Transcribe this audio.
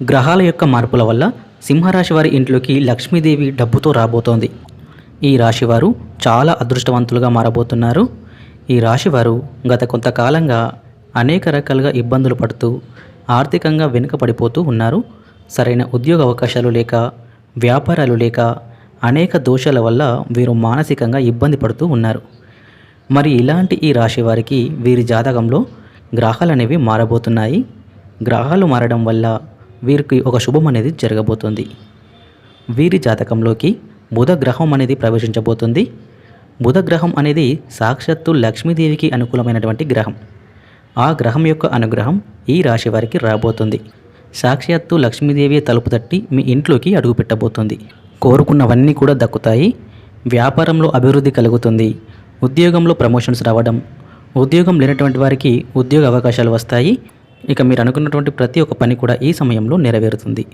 గ్రహాల యొక్క మార్పుల వల్ల సింహరాశి వారి ఇంట్లోకి లక్ష్మీదేవి డబ్బుతో రాబోతోంది. ఈ రాశివారు చాలా అదృష్టవంతులుగా మారబోతున్నారు. ఈ రాశివారు గత కొంతకాలంగా అనేక రకాలుగా ఇబ్బందులు పడుతూ ఆర్థికంగా వెనుకపడిపోతూ ఉన్నారు. సరైన ఉద్యోగ అవకాశాలు లేక వ్యాపారాలు లేక అనేక దోషాల వల్ల వీరు మానసికంగా ఇబ్బంది పడుతూ ఉన్నారు. మరి ఇలాంటి ఈ రాశి వారికి వీరి జాతకంలో గ్రహాలు అనేవి మారబోతున్నాయి. గ్రహాలు మారడం వల్ల వీరికి ఒక శుభం అనేది జరగబోతుంది. వీరి జాతకంలోకి బుధ గ్రహం అనేది ప్రవేశించబోతుంది. బుధ గ్రహం అనేది సాక్షాత్తు లక్ష్మీదేవికి అనుకూలమైనటువంటి గ్రహం. ఆ గ్రహం యొక్క అనుగ్రహం ఈ రాశి వారికి రాబోతుంది. సాక్షాత్తు లక్ష్మీదేవి తలుపు తట్టి మీ ఇంట్లోకి అడుగుపెట్టబోతుంది. కోరుకున్నవన్నీ కూడా దక్కుతాయి. వ్యాపారంలో అభివృద్ధి కలుగుతుంది. ఉద్యోగంలో ప్రమోషన్స్ రావడం ఉద్యోగం లేనటువంటి వారికి ఉద్యోగ అవకాశాలు వస్తాయి. ఇక మీరు అనుకున్నటువంటి ప్రతి ఒక్క పని కూడా ఈ సమయంలో నెరవేరుతుంది.